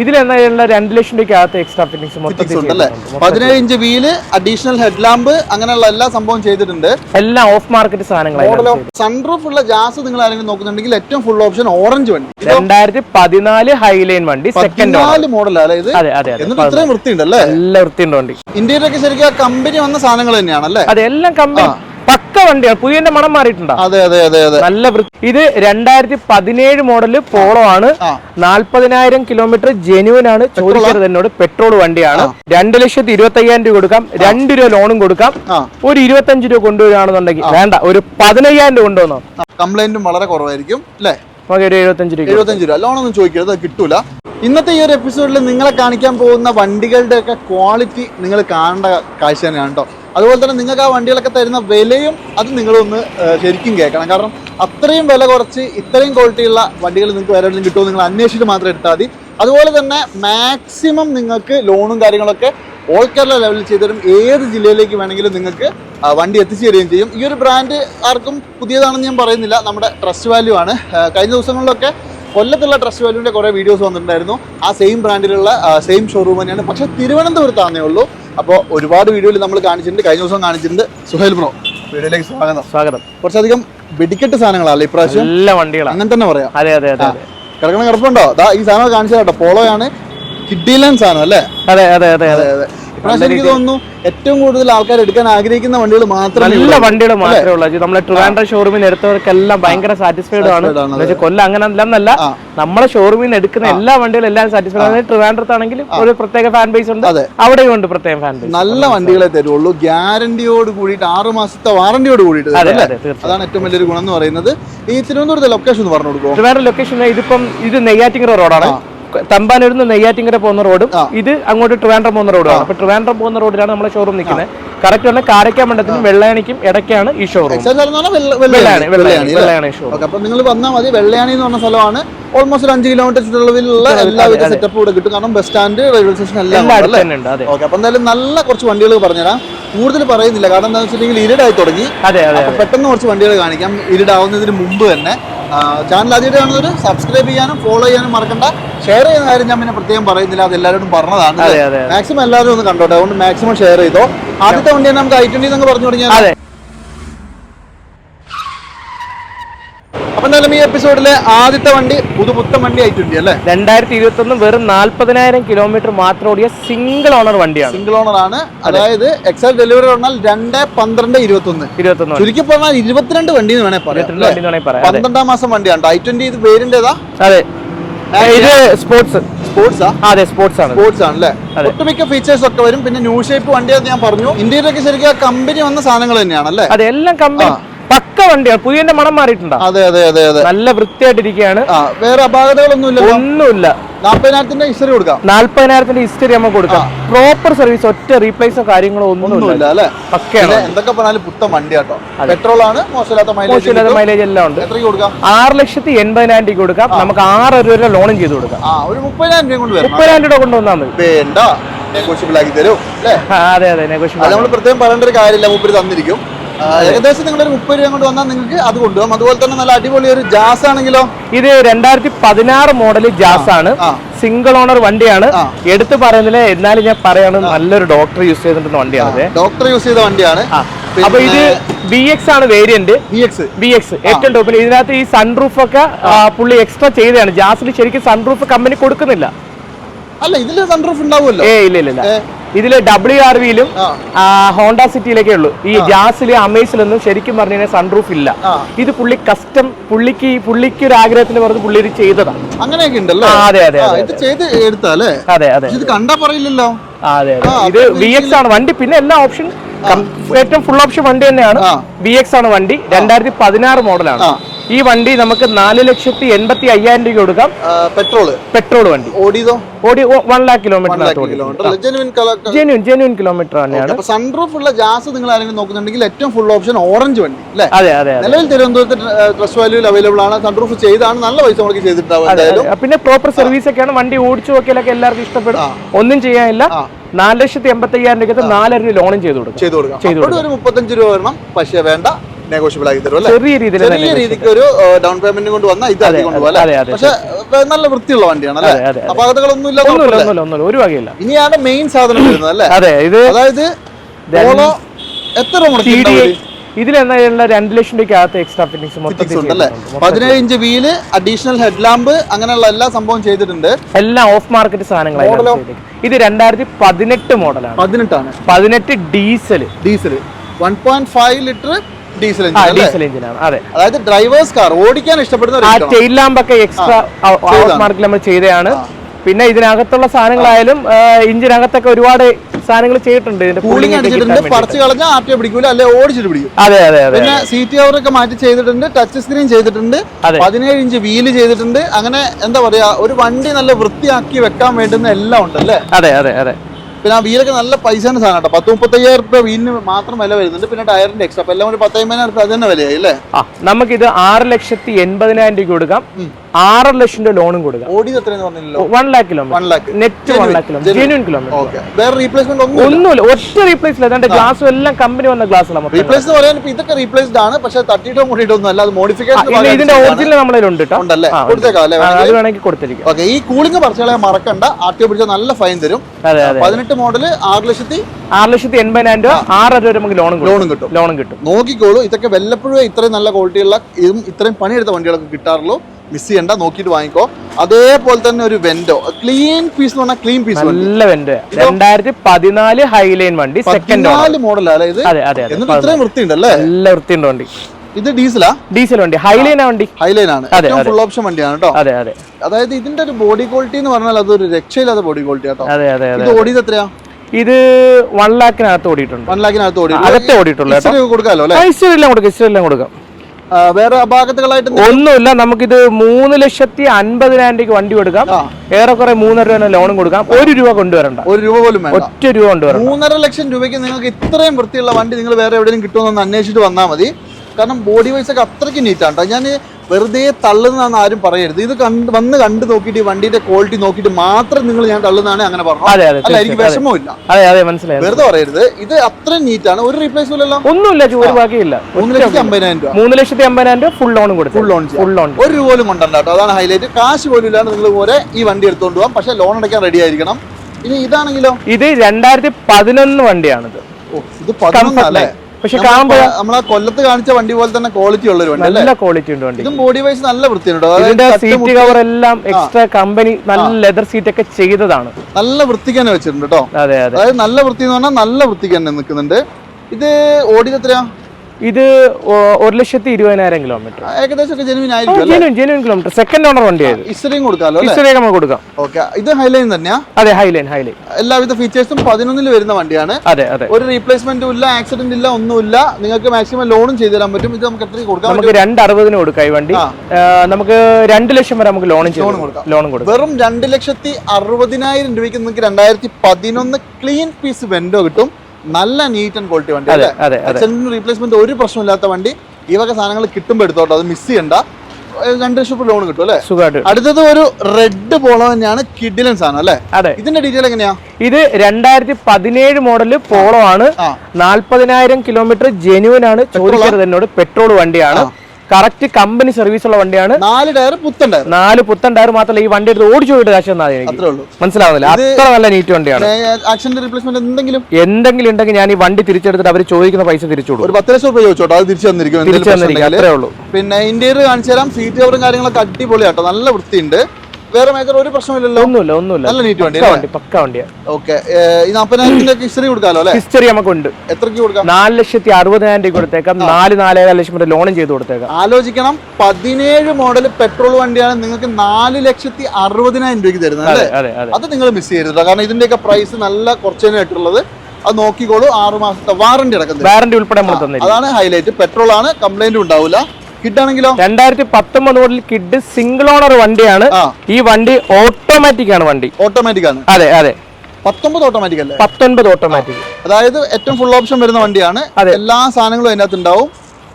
ഇതിലെന്താ രണ്ട് ലക്ഷം രൂപയ്ക്കകത്ത് extra fittings ചെയ്തിട്ടുണ്ട്. പതിനേഴ് inch wheel additional head lamp അങ്ങനെയുള്ള എല്ലാ സംഭവം ചെയ്തിട്ടുണ്ട്. എല്ലാം ഓഫ് മാർക്കറ്റ് സാധനങ്ങളാണ് സൺറൂഫ് ഉള്ള ജാസ് നിങ്ങൾ ആരെങ്കിലും നോക്കുന്നുണ്ടെങ്കിൽ ഏറ്റവും ഫുൾ ഓപ്ഷൻ ഓറഞ്ച് വണ്ടി. രണ്ടായിരത്തി പതിനാല് ഹൈലൈൻ വണ്ടി സെക്കൻഡ് മോഡൽ അല്ലേ ഇത്? എന്നിട്ട് ഇത്രയും വൃത്തിയുണ്ടല്ലേ? നല്ല വൃത്തിയുണ്ട് വണ്ടി. ഇന്ത്യയിലൊക്കെ ശരിക്കും കമ്പനി വന്ന സാധനങ്ങൾ തന്നെയാണല്ലേ? അതെ എല്ലാം കമ്പനി പക്ക വണ്ടിയാണ് പുതിയന്റെ മണം മാറിയിട്ടുണ്ടോ? അതെ അതെ അതെ അതെ. നല്ല ഇത് രണ്ടായിരത്തി പതിനേഴ് മോഡൽ പോളോ ആണ്. നാല്പതിനായിരം കിലോമീറ്റർ ജെനുവൻ ആണ്. ചോദിക്കരുത് എന്നോട്. പെട്രോൾ വണ്ടിയാണ്. രണ്ട് ലക്ഷത്തി ഇരുപത്തി അയ്യായിരം രൂപ കൊടുക്കാം. രണ്ട് രൂപ ലോണും കൊടുക്കാം. ഒരു ഇരുപത്തഞ്ച് രൂപ കൊണ്ടുവരികയാണെന്നുണ്ടെങ്കിൽ വേണ്ട. ഒരു പതിനയ്യായിരം രൂപ കൊണ്ടുവന്നോ? കംപ്ലൈന്റും വളരെ കുറവായിരിക്കും അല്ലേ? നമുക്ക് ഒരു എഴുപത്തഞ്ച് രൂപ എഴുപത്തഞ്ച് രൂപ. ലോണൊന്നും ചോദിക്കരുത് കിട്ടൂല. ഇന്നത്തെ ഈ ഒരു എപ്പിസോഡിൽ നിങ്ങളെ കാണിക്കാൻ പോകുന്ന വണ്ടികളുടെ ഒക്കെ ക്വാളിറ്റി നിങ്ങൾ കാണേണ്ട കാഴ്ച തന്നെയാണ് കേട്ടോ. അതുപോലെ തന്നെ നിങ്ങൾക്ക് ആ വണ്ടികളൊക്കെ തരുന്ന വിലയും അത് നിങ്ങളൊന്ന് ശരിക്കും കേൾക്കണം. കാരണം അത്രയും വില കുറച്ച് ഇത്രയും ക്വാളിറ്റിയുള്ള വണ്ടികൾ നിങ്ങൾക്ക് വേറെ കിട്ടുമോ നിങ്ങൾ അന്വേഷിച്ചിട്ട് മാത്രം എടുത്താൽ മതി. അതുപോലെ തന്നെ മാക്സിമം നിങ്ങൾക്ക് ലോണും കാര്യങ്ങളൊക്കെ ഓൾ കേരള ലെവലിൽ ചെയ്തുതരും ഏത് ജില്ലയിലേക്ക് വേണമെങ്കിലും നിങ്ങൾക്ക് വണ്ടി എത്തിച്ചു തരികയും ചെയ്യും. ഈ ഒരു ബ്രാൻഡ് ആർക്കും പുതിയതാണെന്ന് ഞാൻ പറയുന്നില്ല. നമ്മുടെ ട്രസ്റ്റ് വാല്യൂ ആണ്. കഴിഞ്ഞ ദിവസങ്ങളിലൊക്കെ കൊല്ലത്തുള്ള ട്രസ്റ്റ് വാല്യൂവിന്റെ കുറേ വീഡിയോസ് വന്നിട്ടുണ്ടായിരുന്നു. ആ സെയിം ബ്രാൻഡിലുള്ള സെയിം ഷോറൂം തന്നെയാണ്. പക്ഷേ തിരുവനന്തപുരത്താണേ ഉള്ളൂ. അപ്പോൾ ഒരുപാട് വീഡിയോയിൽ നമ്മൾ കാണിച്ചിട്ടുണ്ട്. കഴിഞ്ഞ ദിവസം കാണിച്ചിട്ടുണ്ട്. സുഹേൽ ബ്രോ വീഡിയോയിലേക്ക് സ്വാഗതം. സ്വാഗതം. കുറച്ചധികം വെടിക്കെട്ട് സാധനങ്ങളല്ലേ ഇപ്രാവശ്യം എല്ലാ വണ്ടികളാണ് അങ്ങനെ തന്നെ പറയാം. അതെ അതെ അതെ കിടക്കണം കിടപ്പുണ്ടോ? ഈ സാധനം കാണിച്ചതാട്ടോ. പോളോയാണ് കിഡിലൻ സാധനം അല്ലേ? അതെ അതെ അതെ. അതെ അതെ. ഇപ്രാവശ്യം എനിക്ക് തോന്നുന്നു ഏറ്റവും കൂടുതൽ ആൾക്കാർ എടുക്കാൻ ആഗ്രഹിക്കുന്ന വണ്ടികൾ മാത്രമേ നല്ല. വണ്ടികൾ മാത്രമേ ഉള്ളൂ. നമ്മളെ ട്രിവാൻഡ്രം ഷോറൂമിൽ എടുത്തവർക്കെല്ലാം ഭയങ്കര സാറ്റിസ്ഫൈഡ് ആണ്. കൊല്ലം അങ്ങനെ അല്ലെന്നല്ല. നമ്മളെ ഷോറൂമിൽ എടുക്കുന്ന എല്ലാ വണ്ടികളും എല്ലാം സാറ്റിസ്ഫൈഡ് ആണ്. ട്രിവാൻഡ്രത്താണെങ്കിലും ഒരു പ്രത്യേക ഫാൻ ബേസ് ഉണ്ട് അവിടെയും ഉണ്ട് പ്രത്യേക ഫാൻ ബേസ് നല്ല വണ്ടികളെ തരുള്ളൂ. ഗ്യാരണ്ടിയോട് കൂടിയിട്ട് ആറ് മാസത്തെ വാറണ്ടിയോട് കൂടിയിട്ട് അതാണ് ഏറ്റവും വലിയൊരു ഗുണം എന്ന് പറയുന്നത്. ഈ തിരുവനന്തപുരത്തെ ലൊക്കേഷൻ പറഞ്ഞു കൊടുക്കും ട്രിവാൻഡ്രം ലൊക്കേഷൻ ഇതിപ്പം ഇത് നെയ്യാറ്റിങ്ങര റോഡാണ് തമ്പാനൂരിൽ നിന്ന് നെയ്യാറ്റിങ്കര പോകുന്ന റോഡും ഇത് അങ്ങോട്ട് ട്രിവാൻഡ്രം പോകുന്ന റോഡാണ് അപ്പൊ ട്രിവാൻഡ്രം പോകുന്ന റോഡിലാണ് നമ്മുടെ ഷോറൂം നിൽക്കുന്നത്. കറക്റ്റ് പറഞ്ഞാൽ കാരക്കാമണ്ഡത്തിനും വെള്ളയാണിക്കും ഇടയ്ക്കാണ് ഈ ഷോറൂം വെള്ളയാണ്. വെള്ളയാണ് വെള്ളയാണ് അപ്പൊ നിങ്ങൾ വന്നാൽ മതി. വെള്ളയാണി എന്ന് പറഞ്ഞ സ്ഥലമാണ് ഓൾമോസ്റ്റ് ഒരു അഞ്ച് കിലോമീറ്റർ ചുറ്റളവിലുള്ള എല്ലാവിധ സെറ്റപ്പും ഇവിടെ കിട്ടും. കാരണം ബസ് സ്റ്റാൻഡ് റെയിൽവേ സ്റ്റേഷൻ എല്ലാം ഓക്കെ അപ്പൊ എന്തായാലും നല്ല കുറച്ച് വണ്ടികൾ പറഞ്ഞുതരാം. കൂടുതൽ പറയുന്നില്ല. കാരണം എന്താണെന്ന് വെച്ചിട്ടുണ്ടെങ്കിൽ ഇരുടായി തുടങ്ങി. അതെ അതെ. പെട്ടെന്ന് കുറച്ച് വണ്ടികൾ കാണിക്കാം. ഇരുടാവുന്നതിന് മുമ്പ് തന്നെ ചാനൽ ആദ്യമായിട്ട് കാണുന്നവർ സബ്സ്ക്രൈബ് ചെയ്യാനും ഫോളോ ചെയ്യാനും മറക്കണ്ട. ഷെയർ ചെയ്യുന്ന കാര്യം ഞാൻ പിന്നെ പ്രത്യേകം പറയുന്നില്ല അത് എല്ലാവരോടും പറഞ്ഞതാണ്. മാക്സിമം എല്ലാവരും ഒന്ന് കണ്ടോട്ടെ അതുകൊണ്ട് മാക്സിമം ഷെയർ ചെയ്തോ. ആദ്യത്തെ വണ്ടി നമുക്ക് ഐ ട്വന്റി എന്നൊക്കെ പറഞ്ഞു തുടങ്ങിയാൽ അതെ അപ്പൊ എന്തായാലും ഈ എപ്പിസോഡിലെ ആദ്യത്തെ വണ്ടി പുതുപുത്തൻ വണ്ടി ഐ ട്വന്റി അല്ലേ? രണ്ടായിരത്തി ഇരുപത്തി ഒന്ന് വെറും നാല്പതിനായിരം കിലോമീറ്റർ മാത്രം ഓടിയ സിംഗിൾ ഓണർ വണ്ടിയാണ്. സിംഗിൾ ഓണർ ആണ്. അതായത് എക്സൽ ഡെലിവറി പറഞ്ഞാൽ രണ്ട് പന്ത്രണ്ട് ഇരുപത്തി ഒന്ന് ഇരുപത്തി ചുരുക്കി പറഞ്ഞാൽ ഇരുപത്തിരണ്ട് വണ്ടി എന്ന് വേണേ പറയാം പന്ത്രണ്ടാം മാസം വണ്ടിയാണ് ഐ ട്വന്റി ഇത് വേരിന്റെ ഏതാ അതെ ഇത് സ്പോർട്സ് സ്പോർട്സ് അതെ സ്പോർട്സ് ആണ്. സ്പോർട്സ് ആണ് അല്ലേ. ഒട്ടുമിക്ക ഫീച്ചേഴ്സ് ഒക്കെ വരും. പിന്നെ ന്യൂ ഷേപ്പ് വണ്ടിയാണെന്ന് ഞാൻ പറഞ്ഞു. ഇന്ത്യയിലൊക്കെ ശരിക്കും കമ്പനി വന്ന സാധനങ്ങൾ തന്നെയാണ് അല്ലേ? അതെല്ലാം കമ്പനി പക്ക വണ്ടിയാണ് പുതിയന്റെ മണം മാറിയിട്ടുണ്ടോ? അതെ അതെ അതെ അതെ. നല്ല വൃത്തിയായിട്ടിരിക്കുകയാണ്. വേറെ അപാകതകളൊന്നും ഇല്ലല്ലോ ഒന്നുമില്ല. നാൽപ്പതിനായിരത്തിന്റെ ഹിസ്റ്ററി കൊടുക്കാം. നാൽപ്പതിനായിരത്തിന്റെ ഹിസ്റ്ററി നമുക്ക് കൊടുക്കാം. പ്രോപ്പർ സർവീസ് ഒറ്റ റീപ്ലേസോ കാര്യങ്ങളോ ഒന്നുമില്ല. അല്ലേ? പക്കയാണ് എന്തൊക്കെ പറഞ്ഞാലും പുത്തൻ വണ്ടി കേട്ടോ പെട്രോൾ ആണ് മോശമില്ലാത്ത മൈലേജ് എല്ലാം ഉണ്ട്. ആറ് ലക്ഷത്തി എൺപതിനായിരം രൂപ കൊടുക്കാം. നമുക്ക് ആറ് രൂപ ലോണും ചെയ്ത് കൊടുക്കാം. ഒരു മുപ്പതിനായിരം രൂപ കൊണ്ട് മുപ്പതിനായിരം രൂപ കൊണ്ടുവന്നാൽ മതി. വേണ്ട. നെഗോഷ്യബിൾ ആക്കി തരും അല്ലേ? ആ, അതെ അതെ നെഗോഷ്യബിൾ നമ്മൾ പ്രത്യേകം പറയേണ്ട ഒരു കാര്യമില്ല. മുപ്പര് തന്നിരിക്കും. ഏകദേശം നിങ്ങൾ ഒരു മുപ്പത് രൂപ കൊണ്ട് വന്നാൽ നിങ്ങൾക്ക് അത് കൊണ്ടുപോകാം. അതുപോലെ തന്നെ നല്ല അടിപൊളി ഒരു ജാസ് ആണെങ്കിലോ? ഇത് രണ്ടായിരത്തി പതിനാറ് മോഡൽ ജാസ് ആണ്. സിംഗിൾ ഓണർ വണ്ടിയാണ്. എടുത്തു പറയുന്നില്ല എന്നാലും ഞാൻ പറയാണ് നല്ലൊരു ഡോക്ടർ യൂസ് ചെയ്തിട്ടുള്ള വണ്ടിയാണ് ഡോക്ടർ യൂസ് ചെയ്ത വണ്ടിയാണ്. അപ്പൊ ഇത് ബി എക്സ് ആണ് വേരിയന്റ് ബി എക്സ് ഏറ്റവും ടോപ്പിൽ ഇതിനകത്ത് ഈ സൺറൂഫ് ഒക്കെ പുള്ളി എക്സ്ട്രാ ചെയ്തതാണ്. ജാസിൽ ശരിക്കും സൺറൂഫ് കമ്പനി കൊടുക്കുന്നില്ല. അല്ല ഇതിൽ സൺറൂഫ് ഉണ്ടാവുമല്ലോ. ഏ ഇല്ല ഇല്ല ഇതിൽ ഡബ്ല്യു ആർ വിയിലും ഹോണ്ട സിറ്റിയിലൊക്കെ ഉള്ളൂ. ഈ ജാസിൽ അമേസിലൊന്നും ശരിക്കും പറഞ്ഞു കഴിഞ്ഞാൽ സൺറൂഫ് ഇല്ല. ഇത് പുള്ളി കസ്റ്റം പുള്ളിക്ക് പുള്ളിക്ക് ഒരു ആഗ്രഹത്തിന് പറഞ്ഞ് പുള്ളി ഇത് ചെയ്തതാണ് അങ്ങനെയൊക്കെ ഉണ്ടല്ലോ? അതെ, അതെ, അതെ, ഇത് ചെയ്ത് എടുത്താലേ അതെ അതെ ഇത് കണ്ടാ പറയില്ലല്ലോ. അതെ അതെ. ഇത് വി എക്സ് ആണ് വണ്ടി. പിന്നെ എല്ലാ ഓപ്ഷൻ ഏറ്റവും ഫുൾ ഓപ്ഷൻ വണ്ടി തന്നെയാണ്. വി എക്സ് ആണ് വണ്ടി. രണ്ടായിരത്തി പതിനാറ് മോഡലാണ്. ഈ വണ്ടി നമുക്ക് നാല് ലക്ഷത്തി എൺപത്തി അയ്യായിരം രൂപ കൊടുക്കാം. പെട്രോൾ പെട്രോൾ വണ്ടി. ഓടിയതോ? ഓടി one lakh kilometre genuine genuine kilometre തന്നെയാണ്. സൺറൂഫ് ഉള്ള ജാസ് നിങ്ങൾ ആരെങ്കിലും നോക്കുന്നുണ്ടെങ്കിൽ ഏറ്റവും ഫുൾ ഓപ്ഷൻ ഓറഞ്ച് വണ്ടി അല്ലേ? അതെ അതെ നിലവിൽ തിരുവനന്തപുരത്ത് ഡ്രസ് വാല്യൂവിൽ അവൈലബിൾ ആണ്. സൺറൂഫ് ചെയ്താണ്. നല്ല പൈസ മുടക്കി ചെയ്തിട്ടുണ്ടാവും പിന്നെ പ്രോപ്പർ സർവീസ് ഒക്കെയാണ്. വണ്ടി ഓടിച്ചു നോക്കിയാലൊക്കെ എല്ലാവർക്കും ഇഷ്ടപ്പെടും. ഒന്നും ചെയ്യാനില്ല. നാല് ലക്ഷത്തി എൺപത്തി അയ്യായിരം രൂപ നാലര രൂപ ലോണും ചെയ്ത് കൊടുക്കും. ചെയ്തു കൊടുക്കാം. ഒരു മുപ്പത്തഞ്ച് രൂപ വരണം. പക്ഷേ വേണ്ട. നെഗോഷ്യബിൾ ആക്കി തരും ചെറിയ രീതിയിൽ ചെറിയ രീതിക്ക് ഒരു ഡൗൺ പേയ്മെന്റ് കൊണ്ട് വന്നാൽ ഇത് കൊണ്ടുപോകാം അതെ, അല്ലേ പക്ഷെ നല്ല വൃത്തിയുള്ള വണ്ടിയാണ് അല്ലേ? അതെ അപകടങ്ങളൊന്നും ഇല്ല ഒരു വകയില്ല. ഇനിയാണ് മെയിൻ സാധനം വരുന്നത് അല്ലേ? അതെ ഇത് അതായത് എത്ര ഇതിൽ എന്നാൽ രണ്ട് ലക്ഷം രൂപയ്ക്കകത്ത് എക്സ്ട്രാ ഫിറ്റിംഗ്സ് മൊത്തത്തിൽ. പതിനേഴ് inch wheel additional head lamp അങ്ങനെയുള്ള എല്ലാ സംഭവം ചെയ്തിട്ടുണ്ട്. എല്ലാം ഓഫ് മാർക്കറ്റ് സാധനങ്ങളാണ് ഇത് രണ്ടായിരത്തി പതിനെട്ട് മോഡലാണ് പതിനെട്ടാണ്. പതിനെട്ട് diesel diesel one point five litre diesel ആണ് ഡീസൽ എഞ്ചിനാണ്. അതെ. അതായത് ഡ്രൈവേഴ്സ് കാർ ഓടിക്കാൻ ഇഷ്ടപ്പെടുന്ന ആ ടെയിൽ ലാമ്പൊക്കെ എക്സ്ട്രാ മാർക്കിൽ നമ്മൾ ചെയ്തതാണ്. പിന്നെ ഇതിനകത്തുള്ള സാധനങ്ങളായാലും ഇഞ്ചിനകത്തൊക്കെ ഒരുപാട് സാധനങ്ങൾ ചെയ്തിട്ടുണ്ട്. കൂളിംഗ് അടിച്ചിട്ടുണ്ട് പറിച്ചു കളഞ്ഞാൽ ആർ ടി പിടിക്കൂല അല്ലെ ഓടിച്ചിട്ട് പിടിക്കും. അതെ അതെ അതെ പിന്നെ സീറ്റ് ഒക്കെ മാറ്റി ചെയ്തിട്ടുണ്ട് ടച്ച് സ്ക്രീൻ ചെയ്തിട്ടുണ്ട്. പതിനേഴ് ഇഞ്ച് വീൽ ചെയ്തിട്ടുണ്ട് അങ്ങനെ എന്താ പറയാ ഒരു വണ്ടി നല്ല വൃത്തിയാക്കി വെക്കാൻ വേണ്ടുന്ന എല്ലാം ഉണ്ട് അല്ലേ അതെ അതെ അതെ. പിന്നെ ആ വീലൊക്കെ നല്ല പൈസേന്റെ സാധനം കേട്ടോ. പത്ത് മുപ്പത്തയ്യായിരം രൂപ വീലിന് മാത്രം വില വരുന്നുണ്ട്. പിന്നെ ടയറിന്റെ എക്സ്ട്രാ എല്ലാം ഒരു പത്തയ്യായിരം രൂപ അത് തന്നെ വിലയായി അല്ലേ? ആ നമുക്കിത് ആറ് ലക്ഷത്തി എൺപതിനായിരം രൂപ കൊടുക്കാം. ആറര ലക്ഷം രൂപ ലോണും കൊടുക്കുക one lakh kilometre net one lakh kilometre genuine ഒന്നുമില്ല. ഒറ്റ റീപ്ലേസ് ഇല്ല. അതാണ്ട് ഗ്ലാസ് എല്ലാം കമ്പനി വന്ന ഗ്ലാസ് റീപ്ലേസ് ഇതൊക്കെ റീപ്ലേസ്ഡ് ആണ്. പക്ഷെ തട്ടിയിട്ടോ അല്ല അത് മോഡിഫിക്കേഷൻ ഇതിന്റെ ഒറിജിനൽ ആ, അത് വേണമെങ്കിൽ കൊടുത്തിരിക്കും. ഓക്കെ ഈ കൂളിംഗ് പറിച്ചുകളെ മറക്കണ്ട. ആർ ടി പിടിച്ച നല്ല ഫൈൻ തരും. പതിനെട്ട് മോഡൽ ആറ് ലക്ഷത്തി ആറ് ലക്ഷത്തി എൺപതിനായിരം രൂപ. ആറര രൂപ നമുക്ക് ലോണും ലോണും കിട്ടും. ലോണും കിട്ടും. നോക്കിക്കോളൂ. ഇതൊക്കെ വല്ലപ്പോഴും ഇത്രയും നല്ല ക്വാളിറ്റിയുള്ള ഇതും ഇത്രയും പണിയെടുത്ത വണ്ടികളൊക്കെ കിട്ടാറുള്ളൂ. മിസ് ചെയ്യണ്ട നോക്കിട്ട് വാങ്ങിക്കോ. അതേപോലെ തന്നെ ഒരു വെൻഡോ ക്ലീൻ പീസ് എന്ന് പറഞ്ഞാൽ ക്ലീൻ പീസ് നല്ല വെൻഡോ രണ്ടായിരത്തി പതിനാല് ഹൈലൈൻ വണ്ടി സെക്കൻഡ് മോഡൽ അല്ലേ ഇത്? എന്നിട്ട് ഇത്രയും വൃത്തിയുണ്ടല്ലേ നല്ല വൃത്തിയുണ്ട് വണ്ടി. ഇത് ഡീസലാ ഡീസൽ വണ്ടി. ഹൈലൈൻ വണ്ടി. ഹൈലൈൻ ആണ്. ഫുൾ ഓപ്ഷൻ വണ്ടിയാണ് കേട്ടോ. അതെ അതെ. അതായത് ഇതിന്റെ ഒരു ബോഡി ക്വാളിറ്റി എന്ന് പറഞ്ഞാൽ അതൊരു രക്ഷയില്ലാത്ത ബോഡി ക്വാളിറ്റി കേട്ടോ. അതെ അതെ ഇത് ഓടിയത് എത്രയാ? ഇത് വൺ ലാക്കിനകത്ത് ഓടിയിട്ടുണ്ട്. വൺ ലാഖിനകത്ത് ഓടി അകത്തെ ഓടിയിട്ടുള്ളൂ കൊടുക്കാമല്ലോ എല്ലാം കൊടുക്കാം എല്ലാം കൊടുക്കാം. വേറെ അപാകതകളായിട്ട് ഒന്നുമില്ല നമുക്കിത് മൂന്ന് ലക്ഷത്തി അൻപതിനായിരം രൂപയ്ക്ക് വണ്ടി കൊടുക്കാം. ഏറെക്കുറെ മൂന്നര രൂപ ലോണും കൊടുക്കാം. ഒരു രൂപ കൊണ്ടുവരണ്ട. ഒരു രൂപ പോലും ഒറ്റ രൂപ കൊണ്ടുവരണം മൂന്നര ലക്ഷം രൂപയ്ക്ക് നിങ്ങൾക്ക് ഇത്രയും വൃത്തിയുള്ള വണ്ടി നിങ്ങൾ വേറെ എവിടെയും കിട്ടുമെന്നൊന്ന് അന്വേഷിച്ചിട്ട് വന്നാൽ മതി. കാരണം ബോഡി വൈസ് ഒക്കെ അത്രയ്ക്ക് നീറ്റാണ് ഞാൻ വെറുതെ തള്ളുന്നതാണെന്ന് ആരും പറയരുത്. ഇത് കണ്ട് വന്ന് കണ്ട് നോക്കിയിട്ട് ഈ വണ്ടിയുടെ ക്വാളിറ്റി നോക്കിയിട്ട് മാത്രം നിങ്ങൾ ഞാൻ തള്ളുന്നതാണ് അങ്ങനെ പറഞ്ഞു? അതെ അതെ അല്ല എനിക്ക് തീർച്ചയായും. വിഷമമില്ല അതെ അതെ മനസ്സിലായി വെറുതെ പറയരുത്. ഇത് അത്രയും ആണ്. ഒരു റീപ്ലേസ് ഒന്നുമില്ല ഒരു ബാക്കിയില്ല മൂന്ന് ലക്ഷത്തി അമ്പതിനായിരം രൂപ. മൂന്ന് ലക്ഷത്തി അമ്പതിനായിരം രൂപ ഫുൾ ലോൺ കൊടുത്തു. ഫുൾ ലോൺ ഫുൾ ലോൺ ഒരു രൂപ പോലും കൊണ്ടല്ല കേട്ടോ. അതാണ് ഹൈലൈറ്റ് കാശ് പോലും ഇല്ലാണ്ട് നിങ്ങൾ പോലെ ഈ വണ്ടി എടുത്തുകൊണ്ട് പോകാം പക്ഷെ ലോൺ അടയ്ക്കാൻ റെഡി ആയിരിക്കണം. ഇനി ഇതാണെങ്കിലോ? ഇത് രണ്ടായിരത്തി പതിനൊന്ന് വണ്ടിയാണിത്. ഓ ഇത് പതിനൊന്നല്ലേ? പക്ഷെ കാണുമ്പോ നമ്മളെ കൊല്ലത്ത് കാണിച്ച വണ്ടി പോലെ തന്നെ ക്വാളിറ്റി ഉള്ള ഒരു വണ്ടി നല്ല ക്വാളിറ്റി ഉണ്ട് വണ്ടി. ഇതും ബോഡി വൈസ് നല്ല വൃത്തിയുണ്ട്. ഇതിന്റെ സീറ്റ് കവർ എല്ലാം എക്സ്ട്രാ കമ്പനി നല്ല ലെതർ സീറ്റ് ഒക്കെ ചെയ്തതാണ്. നല്ല വൃത്തിക്ക് തന്നെ വെച്ചിട്ടുണ്ട് കേട്ടോ അതെ അതെ. അതായത് നല്ല വൃത്തി എന്ന് പറഞ്ഞാൽ നല്ല വൃത്തിക്ക് തന്നെ നിൽക്കുന്നുണ്ട്. ഇത് ഓടിയത് എത്രയാ? ഇത് ഒരു ലക്ഷത്തി ഇരുപതിനായിരം കിലോമീറ്റർ ഏകദേശം genuine genuine kilometre second owner വണ്ടിയായത് ഇസ്രയും കൊടുക്കാമല്ലോ അല്ലേ? ഇസ്റ്ററിയൊക്കെ നമുക്ക് കൊടുക്കാം. ഓക്കെ. ഇത് ഹൈലൈൻ തന്നെയാ? അതെ ഹൈലൈൻ ഹൈലൈൻ എല്ലാവിധ ഫീച്ചേഴ്സും പതിനൊന്നിൽ വരുന്ന വണ്ടിയാണ്. അതെ അതെ. ഒരു റീപ്ലേസ്മെന്റും ഇല്ല ആക്സിഡന്റ് ഇല്ല ഒന്നുമില്ല. നിങ്ങൾക്ക് മാക്സിമം ലോണും ചെയ്തു തരാൻ പറ്റും. ഇത് നമുക്ക് എത്ര കൊടുക്കാം നമുക്ക് രണ്ട് അറുപതിന് കൊടുക്കാം ഈ വണ്ടി. നമുക്ക് രണ്ട് ലക്ഷം വരെ നമുക്ക് ലോണും ചെയ്യും കൊടുക്കാം. ലോണും കൊടുക്കാം. വെറും രണ്ട് ലക്ഷത്തി അറുപതിനായിരം രൂപയ്ക്ക് നിങ്ങൾക്ക് രണ്ടായിരത്തി പതിനൊന്ന് ക്ലീൻ പീസ് വെൻഡോ കിട്ടും. നല്ല നീറ്റ് ആൻഡ് ക്വാളിറ്റി വണ്ടി അതെ അതെ റീപ്ലേസ്മെന്റ് ഒരു പ്രശ്നമില്ലാത്ത വണ്ടി. ഈ വക സാധനങ്ങൾ കിട്ടുമ്പോൾ എടുത്തോട്ടോ അത് മിസ് ചെയ്യണ്ട. രണ്ട് ലക്ഷം ലോൺ കിട്ടും അല്ലേ? സുഖമായിട്ട് അടുത്തത് ഒരു റെഡ് പോളോ തന്നെയാണ് കിഡിലൻ സാധനം അല്ലേ? അതെ. ഇതിന്റെ ഡീറ്റെയിൽ എങ്ങനെയാ? ഇത് രണ്ടായിരത്തി പതിനേഴ് മോഡൽ പോളോ ആണ്. നാല്പതിനായിരം കിലോമീറ്റർ ജെനുവൻ ആണ്. ചോദിക്കരുത് എന്നോട് പെട്രോൾ വണ്ടിയാണ്. കറക്റ്റ് കമ്പനി സർവീസ് ഉള്ള വണ്ടിയാണ്. നാല് ടയർ പുത്തൻ ടയർ. നാല് പുത്തൻ ടയർ മാത്രമല്ല ഈ വണ്ടി എടുത്ത് ഓടിച്ചു പോയിട്ട് കാശ് തന്നാൽ എനിക്ക്. മനസ്സിലാവുന്നില്ല? അത്ര നല്ല നീറ്റ് വണ്ടിയാണ്. ആക്സിഡന്റ് റീപ്ലേസ്മെന്റ് എന്തെങ്കിലും? എന്തെങ്കിലും ഉണ്ടെങ്കിൽ ഞാൻ ഈ വണ്ടി തിരിച്ചെടുത്തിട്ട് അവർ ചോദിക്കുന്ന പൈസ തിരിച്ചു കൊടുക്കും. ഒരു പത്ത് ലക്ഷം രൂപ ചോദിച്ചോട്ടോ? അത് തിരിച്ചു തന്നിരിക്കും. എന്തെങ്കിലും തിരിച്ചു പ്രശ്നം തന്നിരിക്കും. ഉണ്ടെങ്കിൽ. അത്രേ ഉള്ളൂ. പിന്നെ ഇന്റീരിയർ കാണിച്ചു തരാം. സീറ്റ് കവറും കാര്യങ്ങളൊക്കെ അടിപൊളിയാട്ടോ. നല്ല വൃത്തിയുണ്ട്. വേറെ മേജർ ഒരു പ്രശ്നമില്ലല്ലോ? ഒന്നുമില്ല ഒന്നുമില്ല. നല്ല നീറ്റ് വണ്ടി പക്ക വണ്ടി പക്ക വണ്ടിയാ. ഓക്കെ. ഈ നാൽപ്പതിനായിരത്തിന്റെ ഹിസ്റ്ററി കൊടുക്കാലോ അല്ലെ? ഹിസ്റ്ററി നമുക്കുണ്ട്. എത്രക്ക് കൊടുക്കാം? നാല് ലക്ഷത്തി അറുപതിനായിരം രൂപ കൊടുത്തേക്കാം. നാല് നാലേകാൽ ലക്ഷം വരെ ലോണും ചെയ്ത് കൊടുത്തേക്കാം. ആലോചിക്കണം. പതിനേഴ് മോഡൽ പെട്രോൾ വണ്ടിയാണ് നിങ്ങൾക്ക് നാല് ലക്ഷത്തി അറുപതിനായിരം രൂപയ്ക്ക് തരുന്നത് അതെ അല്ലേ അതെ. നിങ്ങൾ മിസ് ചെയ്തിട്ടോ കാരണം ഇതിന്റെയൊക്കെ പ്രൈസ് നല്ല കുറച്ചതിന് ആയിട്ടുള്ളത് അത് നോക്കിക്കോളൂ. ആറ് മാസത്തെ വാറണ്ടി അടക്കം വാറന്റി ഉൾപ്പെടെ അതാണ് ഹൈലൈറ്റ് പെട്രോൾ ആണ്. കംപ്ലൈന്റ് ഉണ്ടാവില്ല കിഡാണെങ്കിലോ? രണ്ടായിരത്തി പത്തൊമ്പത് മോഡൽ കിഡ് സിംഗിൾ ഓണർ വണ്ടിയാണ്. ഈ വണ്ടി ഓട്ടോമാറ്റിക് ആണ് വണ്ടി. ഓട്ടോമാറ്റിക് ആണ്. അതെ അതെ. പത്തൊമ്പത് ഓട്ടോമാറ്റിക് അല്ലേ? പത്തൊൻപത് ഓട്ടോമാറ്റിക് അതായത് ഏറ്റവും ഫുൾ ഓപ്ഷൻ വരുന്ന വണ്ടിയാണ്. എല്ലാ സാധനങ്ങളും അതിനകത്ത് ഉണ്ടാവും.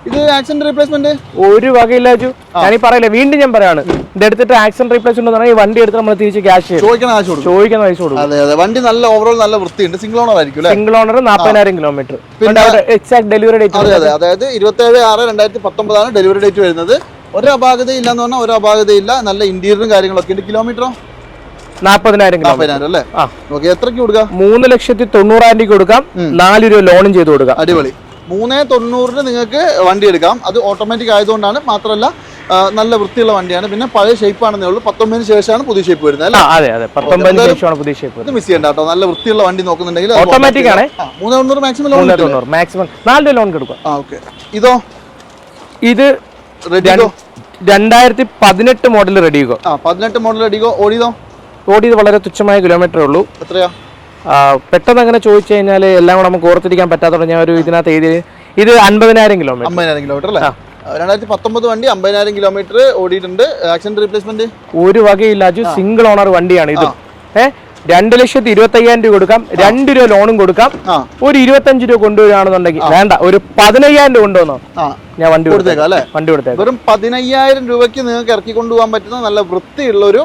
ഇത് ആക്സിഡന്റ് റീപ്ലേസ്മെന്റ് ഒരു വകയില്ല അജു. ഞാനീ പറയില്ല വീണ്ടും ഞാൻ പറയാണ്. ഇത് എടുത്തിട്ട് ആക്സിഡന്റ് റീപ്ലേസ്മെന്റ് എന്ന് പറഞ്ഞാൽ ഈ വണ്ടി എടുത്ത് നമ്മൾ തിരിച്ച് ക്യാഷ് ചോദിക്കണ കൊടുക്കും. ചോദിക്കുന്ന പൈസ കൊടുക്കും. അതെ അതെ. വണ്ടി നല്ല ഓവറോൾ നല്ല വൃത്തിയുണ്ട്. സിംഗിൾ ഓണർ ആയിരിക്കും സിംഗിൾ ഓണർ നാൽപ്പതിനായിരം കിലോമീറ്റർ എക്സാക്ട് ഡെലിവറി ഡേറ്റ് അതെ അതെ. അതായത് ഇരുപത്തേഴ് ആറ് രണ്ടായിരത്തി പത്തൊമ്പതാണ് ഡെലിവറി ഡേറ്റ് വരുന്നത്. ഒരു അപാകത ഇല്ലെന്ന് പറഞ്ഞാൽ ഒരു അപാകത ഇല്ല. നല്ല ഇന്റീരിയറും കാര്യങ്ങളൊക്കെ ഉണ്ട്. കിലോമീറ്ററോ നാൽപ്പതിനായിരം അല്ലേ? മൂന്ന് ലക്ഷത്തി തൊണ്ണൂറായിരം രൂപ കൊടുക്കാം. നാല് രൂപ ലോണും ചെയ്ത് കൊടുക്കാം. അടിപൊളി. മൂന്ന് തൊണ്ണൂറിന് നിങ്ങൾക്ക് വണ്ടി എടുക്കാം. അത് ഓട്ടോമാറ്റിക് ആയതുകൊണ്ടാണ് മാത്രമല്ല നല്ല വൃത്തിയുള്ള വണ്ടിയാണ്. പിന്നെ പഴയ ഷേപ്പ് ആണെന്നേ ഉള്ളൂ. പത്തൊമ്പതിന് ശേഷമാണ് പുതിയ ഷേപ്പ് വരുന്നത് അല്ലേ? അതെ അതെ. പത്തൊമ്പതിന് ശേഷമാണ് പുതിയ ഷേപ്പ് ഇത് മിസ് ചെയ്യണ്ട കേട്ടോ. നല്ല വൃത്തിയുള്ള വണ്ടി നോക്കുന്നുണ്ടെങ്കിൽ ഓട്ടോമാറ്റിക് ആണ്. മൂന്ന് തൊണ്ണൂറ് മാക്സിമം ലോൺ തൊണ്ണൂറ് മാക്സിമം നാല് രൂപ ലോൺ കൊടുക്കാം ആ ഓക്കെ. ഇതോ? ഇത് റെഡിയോ രണ്ടായിരത്തി പതിനെട്ട് മോഡൽ റെഡിയോ ആ പതിനെട്ട് മോഡൽ റെഡിഗോ ഓടിയതോ? ഓടിയത് വളരെ തുച്ഛമായ കിലോമീറ്റർ ഉള്ളൂ. എത്രയാ? പെട്ടെന്ന് അങ്ങനെ ചോദിച്ചു കഴിഞ്ഞാൽ എല്ലാം കൂടെ നമുക്ക് ഓർത്തിരിക്കാൻ പറ്റാത്ത ഞാൻ ഒരു ഇതിനകത്ത് എഴുതി ഇത് അൻപതിനായിരം കിലോമീറ്റർ അമ്പതിനായിരം കിലോമീറ്റർ അല്ലേ? രണ്ടായിരത്തി പത്തൊമ്പത് വണ്ടി അമ്പതിനായിരം കിലോമീറ്റർ ഓടിയിട്ടുണ്ട്. ആക്സിഡന്റ് റീപ്ലേസ്മെന്റ് ഒരു വകയില്ല അജു സിംഗിൾ ഓണർ വണ്ടിയാണ് ഇത്. ഏ? രണ്ട് ലക്ഷത്തി ഇരുപത്തി അയ്യായിരം രൂപ കൊടുക്കാം. രണ്ട് രൂപ ലോണും കൊടുക്കാം. ഒരു ഇരുപത്തഞ്ച് രൂപ കൊണ്ടുവരികയാണെന്നുണ്ടെങ്കിൽ വേണ്ട ഒരു പതിനയ്യായിരം രൂപ കൊണ്ടുവന്നോ? ഞാൻ വണ്ടി കൊടുത്തേക്കാം. അല്ലെ? വണ്ടി കൊടുത്തേക്കാം. വെറും പതിനയ്യായിരം രൂപയ്ക്ക് നിങ്ങൾക്ക് ഇറക്കി കൊണ്ടുപോകാൻ പറ്റുന്ന നല്ല വൃത്തിയുള്ള ഒരു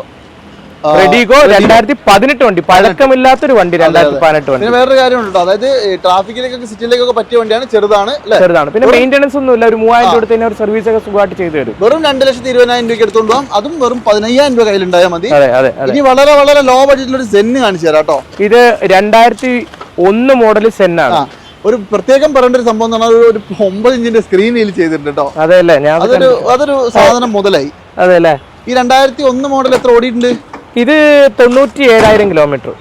റെഡിഗോ രണ്ടായിരത്തി പതിനെട്ട് വണ്ടി പഴക്കമില്ലാത്തൊരു വണ്ടി രണ്ടായിരത്തി പതിനെട്ട് വണ്ടി. വേറൊരു കാര്യമുണ്ട്? അതായത് ട്രാഫിക്കിലേക്കൊക്കെ സിറ്റിയിലേക്കൊക്കെ പറ്റിയ വണ്ടിയാണ് ചെറുതാണ് ചെറുതാണ്. പിന്നെ മെയിന്റെനൻസ് ഒന്നും ഇല്ല ഒരു മൂവായിരം രൂപ തന്നെ ഒരു സർവീസ് ഒക്കെ സുഖമായിട്ട് ചെയ്തു തരും. വെറും രണ്ട് ലക്ഷത്തി ഇരുപതിനായിരം രൂപയ്ക്ക് എടുത്തോണ്ട് പോകാം അതും വെറും പതിനയ്യായിരം രൂപ കയ്യിലുണ്ടായാൽ മതി. ഇനി വളരെ വളരെ ലോ ബഡ്ജറ്റിൽ ഒരു സെന്ന് കാണിച്ചു തരാം കേട്ടോ. ഇത് രണ്ടായിരത്തി ഒന്ന് മോഡൽ സെന്നാണ് ഒരു പ്രത്യേകം പറയേണ്ട ഒരു സംഭവം എന്ന് പറഞ്ഞാൽ ഒരു- ഒമ്പത് ഇഞ്ചിന്റെ സ്ക്രീനിൽ ചെയ്തിട്ടുണ്ട് കേട്ടോ. അതെ അല്ലേ? അതൊരു അതൊരു സാധനം മുതലായി. അതെ അല്ലേ? ഈ രണ്ടായിരത്തി ഒന്ന് മോഡൽ എത്ര ഓടിയിട്ടുണ്ട്? ഇത് തൊണ്ണൂറ്റി ഏഴായിരം കിലോമീറ്റർ.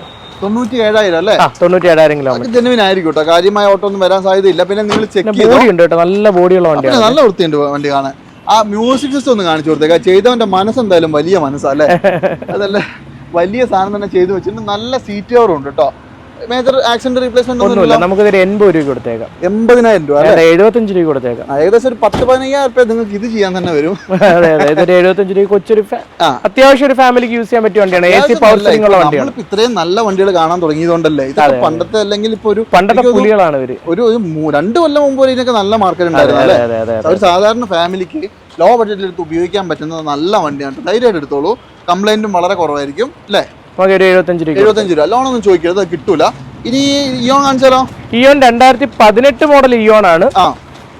തൊണ്ണൂറ്റി ഏഴായിരം അല്ലേ? ആ തൊണ്ണൂറ്റി ഏഴായിരം കിലോമീറ്റർ. ജെനുവിൻ ആയിരിക്കും കേട്ടോ. കാര്യമായ ഓട്ടം ഒന്നും വരാൻ സാധ്യതയില്ല. പിന്നെ നിങ്ങൾ ചെക്ക് ബോഡി ഉണ്ട് കേട്ടോ. നല്ല ബോഡിയുള്ള വണ്ടിയാണ്. നല്ല വൃത്തിയുണ്ട് വണ്ടി കാണാൻ. ആ മ്യൂസിക് സിസ്റ്റം ഒന്ന് കാണിച്ചു കൊടുത്തേക്ക. ചെയ്തവന്റെ മനസ്സ് എന്തായാലും വലിയ മനസ്സാ അല്ലേ? അതല്ല? വലിയ സാധനം തന്നെ ചെയ്തു വെച്ചിട്ടുണ്ട്. നല്ല സീറ്റ് കവറും ഉണ്ട് കേട്ടോ. മേജർ ആക്സിഡന്റ് റീപ്ലേസ്മെന്റ് ഒന്നുമില്ല. നമുക്കിതൊരു എൺപത് രൂപ കൊടുത്തേക്കാം. എൺപതിനായിരം രൂപ അതെ എഴുപത്തഞ്ച് രൂപ കൊടുത്തേക്കാം. ഏകദേശം ഒരു പത്ത് പതിനയ്യായിരം രൂപ നിങ്ങൾക്ക് ഇത് ചെയ്യാൻ തന്നെ വരും. അതെ അതെ ഇതൊരു എഴുപത്തഞ്ച് രൂപ കൊച്ചൊരു. അത്യാവശ്യം ഒരു ഫാമിലിക്ക് യൂസ് ചെയ്യാൻ പറ്റിയ വണ്ടിയാണ്. എ സി പവർ സ്റ്റിംഗ് ഉള്ള വണ്ടിയാണ്. ഇത്രയും നല്ല വണ്ടികൾ കാണാൻ തുടങ്ങിയതുകൊണ്ടല്ലേ? ഇത് പണ്ടത്തെ അല്ലെങ്കിൽ ഇപ്പൊ ഒരു പണ്ടത്തെ പുലികളാണ് ഇവർ. ഒരു രണ്ട് കൊല്ലം മുമ്പ് വരെ ഇതിനൊക്കെ നല്ല മാർക്കറ്റ് ഉണ്ടായിരുന്നു ഒരു സാധാരണ ഫാമിലിക്ക് ലോ ബഡ്ജറ്റിൽ എടുത്ത് ഉപയോഗിക്കാൻ പറ്റുന്ന നല്ല വണ്ടിയാണ്. ധൈര്യമായിട്ട് എടുത്തോളൂ. കംപ്ലൈന്റും വളരെ കുറവായിരിക്കും അല്ലേ? നമുക്ക് ഒരു എഴുപത്തഞ്ച് രൂപ എഴുപത്തഞ്ച് രൂപ. ലോണൊന്നും ചോദിക്കരുത് കിട്ടൂല. ഇനി ഇയോൺ കാണിച്ചാലോ? ഇയോൺ രണ്ടായിരത്തി പതിനെട്ട് മോഡൽ ഇയോൺ ആണ്.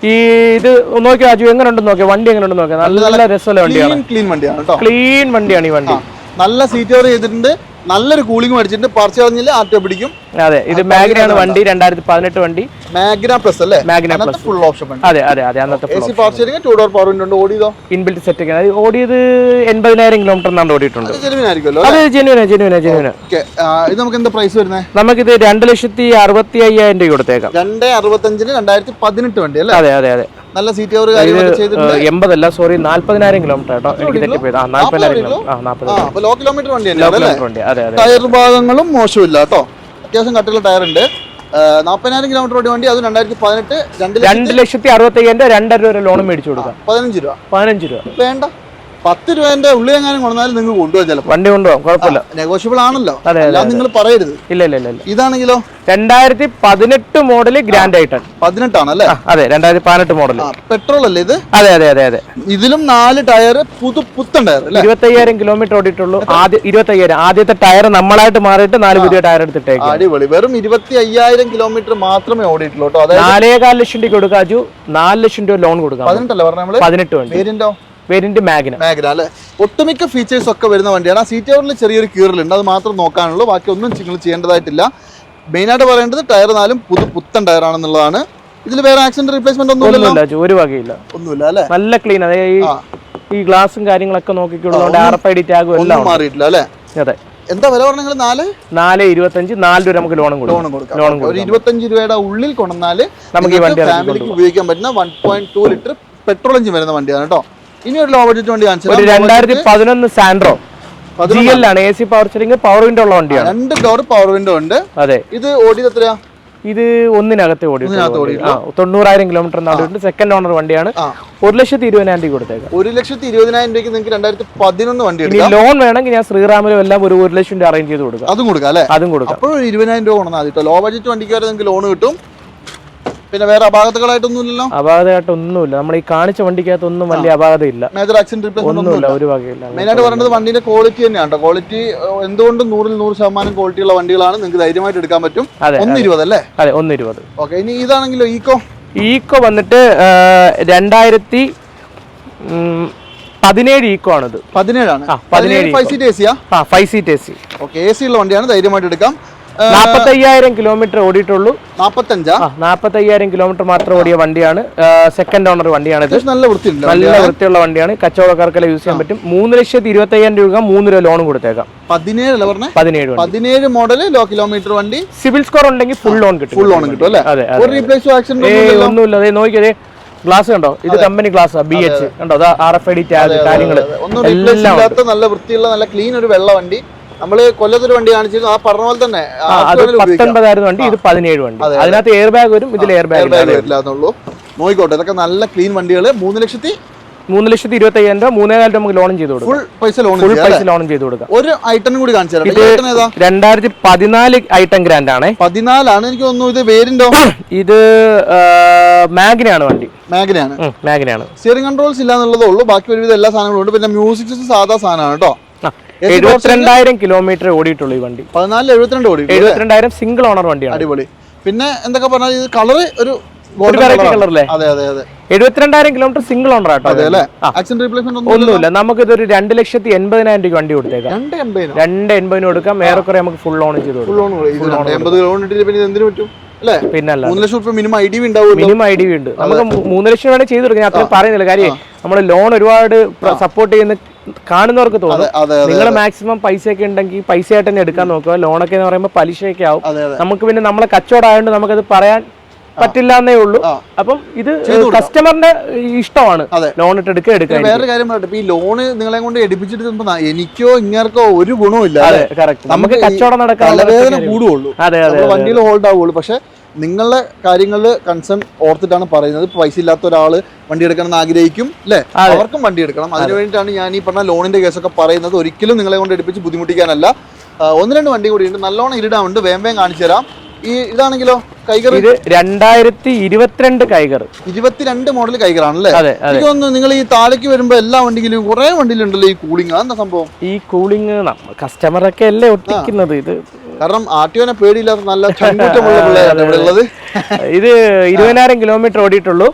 ഈ ഇത് നോക്കി രാജു എങ്ങനെ ഉണ്ടെന്ന് നോക്കിയോ വണ്ടി എങ്ങനെ ഉണ്ടെന്ന് നോക്കിയോ നല്ല രസമുള്ള വണ്ടിയാണ്. ക്ലീൻ വണ്ടിയാണ് ക്ലീൻ വണ്ടിയാണ് ഈ വണ്ടി. നല്ല സീറ്റ് കവർ ചെയ്തിട്ടുണ്ട്. നല്ലൊരു കൂളിംഗ് മേടിച്ചിട്ട് പറിച്ചു കളഞ്ഞില്ല ആറ്റോ പിടിക്കും. അതെ ഇത് മാഗ്നയാണ് വണ്ടി രണ്ടായിരത്തി പതിനെട്ട് വണ്ടി മാഗ്ന പ്ലസ് അല്ലേ? മാഗ്ന പ്ലസ് ഫുൾ ഓപ്ഷൻ അതെ അതെ അതെ അന്നത്തെ power steering two door power window ഉണ്ട് ഓടിയതോ? ഇൻബിൽറ്റ് സെറ്റ് ഒക്കെ. അത് ഓടിയത് എൺപതിനായിരം കിലോമീറ്റർ എന്നാണ് ഓടിയിട്ടുണ്ട്. അത് ജെനുവിന ജെനുവിന ജെനുവിന ഓക്കെ ഇത് നമുക്ക് എന്താ പ്രൈസ് വരുന്നത് നമുക്കിത് രണ്ട് ലക്ഷത്തി അറുപത്തി അയ്യായിരം രൂപ കൊടുത്തേക്കാം. രണ്ട് അറുപത്തഞ്ചിന് രണ്ടായിരത്തി പതിനെട്ട് വണ്ടി അല്ലേ? അതെ അതെ അതെ. നല്ല സീറ്റ് കവർ കാര്യങ്ങളൊക്കെ ചെയ്തിട്ടുണ്ട്. ഏഹ്, എൺപതല്ല സോറി നാല്പതിനായിരം കിലോമീറ്റർ കേട്ടോ എനിക്ക് തെറ്റിപ്പോയത് ആ നാല്പതിനായിരം കിലോമീറ്റർ ലോ കിലോമീറ്റർ വണ്ടി ടയർ ഭാഗങ്ങളും മോശമില്ല കേട്ടോ. അത്യാവശ്യം കട്ടിയുള്ള ടയർ ഉണ്ട്. നാൽപ്പതിനായിരം കിലോമീറ്റർ ഓടി വണ്ടി അത് രണ്ടായിരത്തി പതിനെട്ട് രണ്ട് ലക്ഷത്തി അറുപത്തി അയ്യായിരം രണ്ടര രൂപ ലോൺ മേടിച്ചു കൊടുക്കാം. പതിനഞ്ച് രൂപ. പതിനഞ്ച് രൂപ. വേണ്ട. പത്ത് രൂപേന്റെ ഉള്ളിൽ എങ്ങാനും കൊണ്ടാലും നിങ്ങൾ ചിലപ്പോൾ വണ്ടി കൊണ്ടുപോകാം കുഴപ്പമില്ല. നെഗോഷ്യബിൾ ആണല്ലോ. അല്ലാതെ നിങ്ങൾ പറയരുത്. ഇല്ല ഇല്ല ഇല്ല ഇതാണെങ്കിലോ? രണ്ടായിരത്തി പതിനെട്ട് മോഡൽ ഗ്രാൻഡ് ആയിട്ടാണ്. പതിനെട്ടാണ് അല്ലേ അതെ രണ്ടായിരത്തി പതിനെട്ട് മോഡൽ പെട്രോൾ അല്ലേ ഇത്? അതെ അതെ അതെ അതെ. ഇതിലും നാല് ടയർ പുതു പുത്തൻ ടയർ ഇരുപത്തയ്യായിരം കിലോമീറ്റർ ഓടിയിട്ടുള്ളൂ. ആദ്യ ഇരുപത്തയ്യായിരം. ആദ്യത്തെ ടയർ നമ്മളായിട്ട് മാറിയിട്ട് നാല് പുതിയ ടയർ എടുത്തിട്ടേക്ക്. അടിപൊളി. വെറും ഇരുപത്തി അയ്യായിരം കിലോമീറ്റർ മാത്രമേ ഓടിയിട്ടുള്ളൂ നാലേകാൽ ലക്ഷം രൂപ കൊടുക്കാജു നാല് ലക്ഷം രൂപ ലോൺ കൊടുക്കാം. പതിനെട്ടല്ലേ പറഞ്ഞ പതിനെട്ട് വണ്ടി. വേരിയന്റോ മാഗ്ന. മാഗ്ന അല്ലെ? ഒട്ടുമിക്ക ഫീച്ചേഴ്സ് ഒക്കെ വരുന്ന വണ്ടിയാണ്. ആ സീറ്റ് കവറിൽ ചെറിയൊരു കീറലുണ്ട്. അത് മാത്രം നോക്കാനുള്ളൂ. ബാക്കി ഒന്നും നിങ്ങൾ ചെയ്യേണ്ടതായിട്ടില്ല. മെയിനായിട്ട് പറയേണ്ടത് ടയർ നാലും പുതു പുത്തൻ ടയർ ആണെന്നുള്ളതാണ്. ഇതിൽ വേറെ ആക്സിഡന്റ് റീപ്ലേസ്മെന്റ് ഒന്നും ഒന്നുമില്ല ഒരു വകയില്ല. ഒന്നുമില്ല അല്ലേ? നല്ല ക്ലീൻ അതെ ഈ ഗ്ലാസും കാര്യങ്ങളൊക്കെ നോക്കിക്കൊള്ളുന്നുണ്ട് ആർ എഫ് ഐ ഡി ടാഗും എല്ലാം മാറിയിട്ടില്ല അല്ലേ? അതെ. എന്താ വില പറഞ്ഞു നാല്? നാല് ഇരുപത്തഞ്ച് നാല് രൂപ നമുക്ക് ലോണും കൊടുക്കും. ലോണും കൊടുക്കാം. ലോണും ഒരു ഇരുപത്തഞ്ച് രൂപയുടെ ഉള്ളിൽ കൊണ്ടുവന്നാൽ നമുക്ക് ഈ വണ്ടി ഫാമിലിക്ക് ഉപയോഗിക്കാൻ പറ്റുന്ന one point two litre petrol engine വരുന്ന വണ്ടിയാണ് കേട്ടോ. ഇനി ഒരു ലോ ബഡ്ജറ്റ് വണ്ടി കാണിച്ചു ഒരു രണ്ടായിരത്തി പതിനൊന്ന്. സാൻഡ്രോ ജി എൽ ആണ് A C power steering power window ഉള്ള വണ്ടിയാണ്. രണ്ട് ഡോർ പവർ വിൻഡോ ഉണ്ട്. അതെ. ഇത് ഓടിയത് എത്രയാ? ഇത് ഒന്നിനകത്ത് ഓടി തൊണ്ണൂറായിരം കിലോമീറ്റർ നാടുണ്ട് സെക്കൻഡ് ഓണർ വണ്ടിയാണ്. ഒരു ലക്ഷത്തി ഇരുപതിനായിരം രൂപ കൊടുത്തേക്കാം. ഒരു ലക്ഷത്തി ഇരുപതിനായിരം രൂപയ്ക്ക് നിങ്ങൾക്ക് രണ്ടായിരത്തി പതിനൊന്ന് വണ്ടി ഇനി ലോൺ വേണമെങ്കിൽ ഞാൻ ശ്രീറാമിലും എല്ലാം ഒരു ഒരു ലക്ഷം രൂപ അറേഞ്ച് ചെയ്ത് കൊടുക്കാം. അതും കൊടുക്കാം അല്ലേ? അതും കൊടുക്കാം. അപ്പോൾ ഇരുപതിനായിരം രൂപ കൊണ്ടാൽ മതി ലോ ബഡ്ജറ്റ് വണ്ടിക്ക് വരെ നിങ്ങൾക്ക് ലോൺ കിട്ടും. പിന്നെ വേറെ അപാകതകളായിട്ടൊന്നുമില്ലല്ലോ? അപാകതയായിട്ട് ഒന്നുമില്ല നമ്മൾ ഈ കാണിച്ച വണ്ടിക്കകത്ത് ഒന്നും വലിയ അപാകതയില്ല. മേജർ ആക്സിഡന്റ് റീപ്ലേസ്മെന്റ് ഒന്നുമില്ല. ഒരു വകയില്ല. മെയിനായിട്ട് പറയേണ്ടത് വണ്ടിന്റെ ക്വാളിറ്റി തന്നെയാണ് ക്വാളിറ്റി എന്തുകൊണ്ടും നൂറിൽ നൂറ് ശതമാനം ക്വാളിറ്റി ഉള്ള വണ്ടികളാണ് നിങ്ങൾക്ക് ധൈര്യമായിട്ട് എടുക്കാൻ പറ്റും. അതെ ഒന്ന് ഇരുപത് അല്ലേ? അതെ ഒന്ന് ഇരുപത് ഓക്കെ ഇനി ഇതാണെങ്കിലോ ഈക്കോ ഈക്കോ വന്നിട്ട് രണ്ടായിരത്തി പതിനേഴ് ഈക്കോ ആണിത്. പതിനേഴാണ്. ഫൈവ് സീറ്റ് എ സിയാ ആ? Five seat A C okay A C ഉള്ള വണ്ടിയാണ് ധൈര്യമായിട്ട് എടുക്കാം. നാൽപ്പത്തയ്യായിരം കിലോമീറ്റർ ഓടിയിട്ടുള്ളൂ. നാൽപ്പത്തയ്യായിരം കിലോമീറ്റർ മാത്രം ഓടിയ വണ്ടിയാണ്. സെക്കൻഡ് ഓണർ വണ്ടിയാണ് ഇത്. നല്ല വൃത്തിയുള്ള നല്ല വൃത്തിയുള്ള വണ്ടിയാണ്. കച്ചവടക്കാർക്കെല്ലാം യൂസ് ചെയ്യാൻ പറ്റും. മൂന്ന് ലക്ഷത്തി ഇരുപത്തയ്യായിരം രൂപ മൂന്ന് രൂപ ലോൺ കൊടുത്തേക്കാം പതിനേഴ് പതിനേഴ് മോഡൽ ലോ കിലോമീറ്റർ വണ്ടി? സിവിൽ സ്കോർ ഉണ്ടെങ്കിൽ ഫുൾ ലോൺ കിട്ടും. ഫുൾ ലോൺ കിട്ടും അല്ലേ? ഒന്നുമില്ല. അതെ നോക്കിയതേ ഗ്ലാസ് കണ്ടോ? ഇത് കമ്പനി ഗ്ലാസ് ബി എച്ച് കണ്ടോ? R F I D tag കാര്യങ്ങൾ നല്ല വൃത്തിയുള്ള നല്ല ക്ലീൻ ഒരു വെള്ള വണ്ടി. നമ്മൾ കൊല്ലത്തൊരു വണ്ടി കാണിച്ചിരുന്നു. ആ പറഞ്ഞ പോലെ തന്നെ. അത് പത്തൊൻപതായിരുന്നു വണ്ടി ഇത് പതിനേഴ് വണ്ടി. അതിനകത്ത് എയർ ബാഗ് വരും ഇതിൽ എയർ ബാഗ് വരില്ലാന്നുള്ളൂ നോക്കിക്കോട്ടെ ഇതൊക്കെ നല്ല ക്ലീൻ വണ്ടികൾ മൂന്ന് ലക്ഷത്തി മൂന്ന് ലക്ഷത്തി ഇരുപത്തി അയ്യായിരം രൂപ മൂന്നേ കാലത്ത് നമുക്ക് ലോൺ ചെയ്ത് കൊടുക്കും. ഫുൾ പൈസ ലോൺ ഫുൾ പൈസ ലോണും ചെയ്ത് കൊടുക്കാം. ഒരു ഐറ്റം കൂടി കാണിച്ചു രണ്ടായിരത്തി പതിനാല് ഐറ്റം ഗ്രാൻഡ് ആണ്. പതിനാലാണ് എനിക്ക് തോന്നുന്നു. ഇത് പേരിന്റെ ഇത് മാഗ്നയാണ് വണ്ടി. മാഗ്നയാണ്. മാഗ്നയാണ്. സ്റ്റിയറിംഗ് കൺട്രോൾസ് ഇല്ല എന്നുള്ളതേ ഉള്ളൂ. ബാക്കി ഒരുവിധം എല്ലാ സാധനങ്ങളും ഉണ്ട്. പിന്നെ മ്യൂസിക് സിസ്റ്റം സാധാ സാധനമാണ് കേട്ടോ. എഴുപത്തിരണ്ടായിരം കിലോമീറ്റർ ഓടിയിട്ടുള്ളൂ ഈ വണ്ടി. പതിനാലിൽ എഴുപത്തിരണ്ട് ഓടി എഴുപത്തിരണ്ടായിരം സിംഗിൾ ഓണർ വണ്ടിയാണ്. അടിപൊളി. പിന്നെ എന്തൊക്കെ പറഞ്ഞാൽ ഇത് കളർ ഒരു ഒരു എഴുപത്തിരണ്ടായിരം കിലോമീറ്റർ സിംഗിൾ ഓണർ ആട്ടോ ഒന്നുമില്ല. നമുക്ക് ഇതൊരു രണ്ട് ലക്ഷത്തി എൺപതിനായിരം രൂപ വണ്ടി കൊടുത്തേക്കാം. രണ്ട് എൺപതിനോ? കൊടുക്കാം. ഏറെക്കുറെ നമുക്ക് ഫുൾ ഓൺ ചെയ്ത് കൊടുക്കാം. ഇത് ഇത് പിന്നല്ല മൂന്ന് ലക്ഷം minimum I D minimum I D ഉണ്ട്. നമുക്ക് മൂന്ന് ലക്ഷം വേണേ ചെയ്ത് കൊടുക്കാം. അത്രയും പറയുന്നില്ല. കാര്യം നമ്മൾ ലോൺ ഒരുപാട് സപ്പോർട്ട് ചെയ്യുന്ന കാണുന്നവർക്ക് തോന്നും. നിങ്ങൾ മാക്സിമം പൈസയൊക്കെ ഉണ്ടെങ്കിൽ പൈസ ആയിട്ട് തന്നെ എടുക്കാൻ നോക്കുക. ലോണൊക്കെ എന്ന് പറയുമ്പോൾ പലിശയൊക്കെ ആവും. നമുക്ക് പിന്നെ നമ്മളെ കച്ചവടം ആയതുകൊണ്ട് നമുക്കത് പറയാൻ പറ്റില്ല എന്നേ ഉള്ളൂ. അപ്പം ഇത് കസ്റ്റമറിന്റെ ഇഷ്ടമാണ്. ലോൺ ഇട്ട് എടുക്കുക എടുക്കുക വേറെ കാര്യം പറയട്ടെ. ഈ ലോണ് നിങ്ങളെ കൊണ്ട് എടുപ്പിച്ചിട്ട് എനിക്കോ ഇങ്ങർക്കോ ഒരു ഗുണവും ഇല്ല നമുക്ക് കച്ചവടം നടക്കാൻ തലവേദന കൂടുള്ളൂ അതെ അതെ വണ്ടിയിൽ ഹോൾഡ് ആവുള്ളൂ. പക്ഷെ നിങ്ങളുടെ കാര്യങ്ങളിൽ കൺസേൺ ഓർത്തിട്ടാണ് പറയുന്നത്. പൈസ ഇല്ലാത്ത ഒരാൾ വണ്ടി എടുക്കണം എന്ന് ആഗ്രഹിക്കും അല്ലേ അവർക്കും വണ്ടി എടുക്കണം. അതിന് വേണ്ടിയിട്ടാണ് ഞാൻ ഈ പറഞ്ഞ ലോണിന്റെ കേസൊക്കെ പറയുന്നത്. ഒരിക്കലും നിങ്ങളെ കൊണ്ട് എടുപ്പിച്ച് ബുദ്ധിമുട്ടിക്കാനല്ല. ഒന്ന് രണ്ട് വണ്ടി കൂടി ഉണ്ട്. നല്ലോണം ഇരിടാറുണ്ട് വേം വേം കാണിച്ചു തരാം. ഈ ഇതാണെങ്കിലോ? കൈകർ? ഇത് രണ്ടായിരത്തി ഇരുപത്തിരണ്ട് കൈകർ. ഇരുപത്തിരണ്ട് മോഡൽ കൈകറാണല്ലേ? ആണല്ലേ അതെ. എനിക്ക് തോന്നുന്നു നിങ്ങൾ ഈ താഴേക്ക് വരുമ്പോ എല്ലാ വണ്ടിയിലും കുറെ വണ്ടിയിലുണ്ടല്ലോ ഈ കൂളിംഗ്. അതെന്താ സംഭവം? ഈ കൂളിംഗ് കസ്റ്റമർ ഒക്കെ അല്ലേ ഒട്ടിക്കുന്നത്. ഇത് കാരണം ആർട്ടിയോനെ പേടിയില്ലാത്ത നല്ല ചങ്കൂറ്റമുള്ള പിള്ളേരാണ് ഇവിടെ ഉള്ളത് ഇത് ഇരുപതിനായിരം കിലോമീറ്റർ ഓടിയിട്ടുള്ളൂ.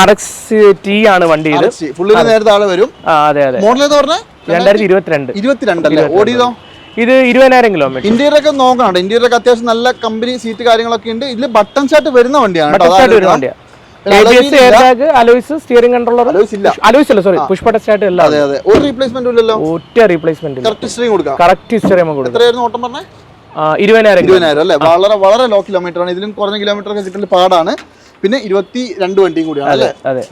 ആർ എക്സ് ടി ആണ് വണ്ടി ഇത്. പുള്ളിന് നേരത്തെ ആൾ വരും. അതെ അതെ. മോഡൽ എന്ന് രണ്ടായിരത്തി ഇരുപത്തിരണ്ട്. ഇരുപത്തിരണ്ടല്ലേ ഓടിയതോ? ഇത് ഇരുപതിനായിരം കിലോമീറ്റർ. ഇന്റീരിയർ ഒക്കെ നോക്കണം ഇന്ത്യയിലൊക്കെ ഒക്കെ അത്യാവശ്യം നല്ല കമ്പനി സീറ്റ് കാര്യങ്ങളൊക്കെ ഉണ്ട്. ഇതിൽ ബട്ടൺ ഷർട്ട് വരുന്ന വണ്ടിയാണ് അലോയ്സ് സ്റ്റിയറിംഗ് കൺട്രോളർ അലോയ്സ് അല്ല സോറി അല്ല അതെ അതെ. ഒരു റീപ്ലേസ്മെന്റ് ഇല്ലല്ലോ. ഒറ്റ റീപ്ലേസ്മെന്റ് ഇല്ല. കറക്റ്റ് കൊടുക്കാം. കറക്റ്റ് ഹിസ്റ്ററി കൊടുക്കാം. എത്രയായിരുന്നു ഓട്ടം പറഞ്ഞേ? ഇരുപതിനായിരം ഇരുപതിനായിരം അല്ലേ? വളരെ വളരെ ലോ കിലോമീറ്റർ ആണ്. ഇതിലും കുറഞ്ഞ കിലോമീറ്റർ ഒക്കെ കിട്ടുന്ന പാടാണ്. പിന്നെ ഇരുപത്തി രണ്ട് വണ്ടിയും കൂടിയാണ് അല്ലേ? അതെ.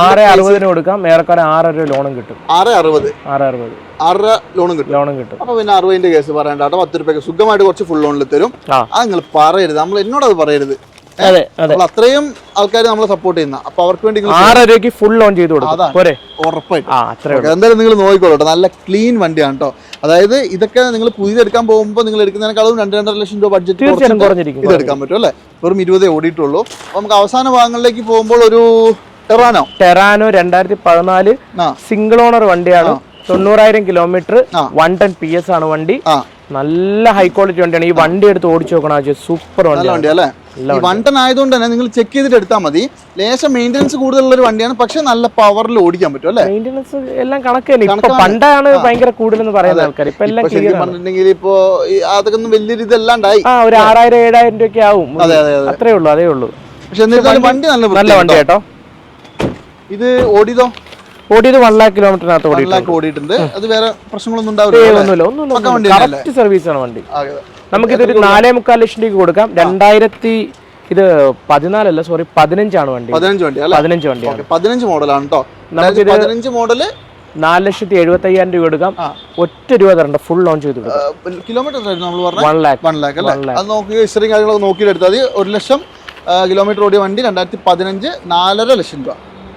ആറ് അറുപതിന് കൊടുക്കാം. ഏറെക്കാരെ ആറര ലോണും കിട്ടും. ആറ് അറുപത്. ആറ് അറുപത്. ആറര ലോണും കിട്ടും. ലോണും കിട്ടും. അപ്പൊ പിന്നെ അറുപതിന്റെ കേസ് പറയണ്ട കേട്ടോ. പത്ത് രൂപയ്ക്ക് സുഖമായിട്ട് കുറച്ച് ഫുൾ ലോണിൽ തരും. അത് നിങ്ങൾ പറയരുത്. നമ്മൾ എന്നോട് അത് പറയരുത്. അതെ അതെ. അത്രയും ആൾക്കാർ നമ്മളെ സപ്പോർട്ട് ചെയ്യുന്ന. അപ്പൊ അവർക്ക് വേണ്ടി ആറ് ആറര രൂപയ്ക്ക് ഫുൾ ഓൺ ചെയ്ത് കൊടുക്കും. പോരെ? ഉറപ്പായിട്ടും. എന്തായാലും നിങ്ങൾ നോക്കിക്കോളൂ നല്ല ക്ലീൻ വണ്ടിയാണ് കേട്ടോ. അതായത് ഇതൊക്കെ നിങ്ങൾ പുതിയതെടുക്കാൻ പോകുമ്പോൾ നിങ്ങൾ എടുക്കുന്നതിനേക്കാളും രണ്ട് രണ്ടര ലക്ഷം രൂപ ബഡ്ജറ്റ് കുറഞ്ഞിരിക്കും ഇത് എടുക്കാൻ പറ്റും അല്ലേ? വെറും ഇരുപതേ ഓടിയിട്ടുള്ളൂ. അപ്പൊ നമുക്ക് അവസാന ഭാഗങ്ങളിലേക്ക് പോകുമ്പോൾ ഒരു ടെറാനോ ടെറാനോ രണ്ടായിരത്തി പതിനാല് സിംഗിൾ ഓണർ വണ്ടിയാണ്. തൊണ്ണൂറായിരം kilometre. One ten P S ആണ് വണ്ടി. നല്ല ഹൈ ക്വാളിറ്റി വണ്ടിയാണ്. ഈ വണ്ടി എടുത്ത് ഓടിച്ചു നോക്കണം സൂപ്പർ വണ്ടിയാണ്. വണ്ടി അല്ലേ? ഈ വണ്ടൻ ആയതുകൊണ്ട് തന്നെ നിങ്ങൾ ചെക്ക് ചെയ്തിട്ട് എടുത്താൽ മതി. ലേശം മെയിന്റനൻസ് കൂടുതലുള്ള ഒരു വണ്ടിയാണ്. പക്ഷെ നല്ല പവറിൽ ഓടിക്കാൻ പറ്റും അല്ലേ? മെയിന്റനൻസ് എല്ലാം കണക്ക് തന്നെ. ഇപ്പൊ കണക്കാണ്. പണ്ടാണ് ഭയങ്കര കൂടുതലെന്ന് പറയുന്ന ആൾക്കാർ ഇപ്പൊ എല്ലാം ഇപ്പൊ ക്ലിയർ പറഞ്ഞിട്ടുണ്ടെങ്കിൽ ഇപ്പോ അതൊക്കെ ഒന്നും വലിയൊരു ഇതല്ലാണ്ടായി. ആ ഒരു ആറായിരം ഏഴായിരം രൂപയൊക്കെ ആവും. അതെ അതെ അതെ. അത്രേ ഉള്ളൂ അതേ ഉള്ളൂ. പക്ഷെ എന്നിരുന്നാലും വണ്ടി നല്ല നല്ല വണ്ടി കേട്ടോ. ഇത് ഓടിയതോ? ഓടിയത് വൺ ലാക്ക് കിലോമീറ്ററിനകത്ത് ഓടിയിട്ടുണ്ട്. അത് വേറെ പ്രശ്നങ്ങളൊന്നും ഉണ്ടാവില്ല ഒന്നുമില്ല? കറക്റ്റ് സർവീസ് ആണ് വണ്ടി. നമുക്കിതൊരു നാലേ മുക്കാൽ ലക്ഷം രൂപ കൊടുക്കാം രണ്ടായിരത്തി ഇത് പതിനാലല്ല സോറി പതിനഞ്ചാണ് വണ്ടി. പതിനഞ്ച് വണ്ടി പതിനഞ്ച് വണ്ടി ഓക്കെ പതിനഞ്ച് മോഡലാണ് കേട്ടോ പതിനഞ്ച് മോഡൽ നാല് ലക്ഷത്തി എഴുപത്തി അയ്യായിരം രൂപ എടുക്കാം ഒറ്റ രൂപ തരണ്ട ഫുൾ ലോൺ ചെയ്ത് കിലോമീറ്റർ ആയിരുന്നു നമ്മൾ പറഞ്ഞത് വൺ ലാക്ക് വൺ ലാക്ക് അല്ലേ? അത് നോക്കി ഹിസ്റ്ററിയും കാര്യങ്ങളൊക്കെ നോക്കിയിട്ട് എടുത്താൽ മതി. ഒരു ലക്ഷം കിലോമീറ്റർ ഓടിയ വണ്ടി രണ്ടായിരത്തി പതിനഞ്ച് നാലര ലക്ഷം രൂപ.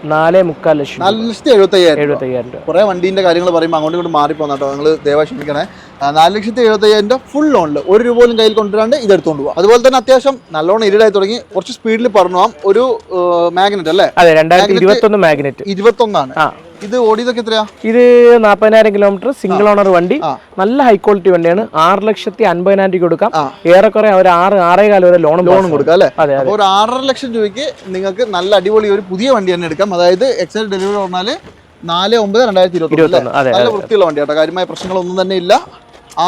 നാലേ മുക്കാൽ ലക്ഷം നാല് ലക്ഷത്തി എഴുപത്തയ്യായിരം എഴുപത്തയ്യായിരം രൂപ. കുറെ വണ്ടീന്റെ കാര്യങ്ങൾ പറയുമ്പോൾ അങ്ങോട്ടും ഇങ്ങോട്ട് മാറിപ്പോകുന്ന കേട്ടോ നിങ്ങൾ ദയവായി ക്ഷമിക്കണേ. നാല് ലക്ഷത്തി എഴുപത്തയ്യായിരം രൂപ ഫുൾ ലോണിൽ ഒരു രൂപ പോലും കയ്യിൽ കൊണ്ടുവരാണ്ട് ഇത് എടുത്തുകൊണ്ട് പോകാം അതുപോലെ തന്നെ അത്യാവശ്യം നല്ലോണം ഇരുടായി തുടങ്ങി. കുറച്ച് സ്പീഡിൽ പറഞ്ഞു പോകാം ഒരു മാഗ്നറ്റ് അല്ലേ? അതെ രണ്ടായിരത്തി ഇരുപത്തൊന്ന് മാഗ്നറ്റ് ഇരുപത്തൊന്നാണ്. ആ. ഇത് ഓടിയതൊക്കെ എത്രയാ? ഇത് നാൽപ്പതിനായിരം കിലോമീറ്റർ സിംഗിൾ ഓണർ വണ്ടി. നല്ല ഹൈ ക്വാളിറ്റി വണ്ടിയാണ്. ആറ് ലക്ഷത്തി അൻപതിനായിരം രൂപ കൊടുക്കാം. ഏറെക്കുറെ ഒരു ആറ് ആറേ കാലം വരെ ലോണും ലോണും കൊടുക്കാം അല്ലേ? ഒരു ആറര ലക്ഷം രൂപയ്ക്ക് നിങ്ങൾക്ക് നല്ല അടിപൊളി ഒരു പുതിയ വണ്ടി തന്നെ എടുക്കാം. അതായത് എക്സൈസ് ഡെലിവറി പറഞ്ഞാൽ നാല് ഒമ്പത് രണ്ടായിരത്തി ഇരുപത്തി നല്ല വൃത്തിയുള്ള വണ്ടി കേട്ടോ കാര്യമായ പ്രശ്നങ്ങളൊന്നും തന്നെ ഇല്ല.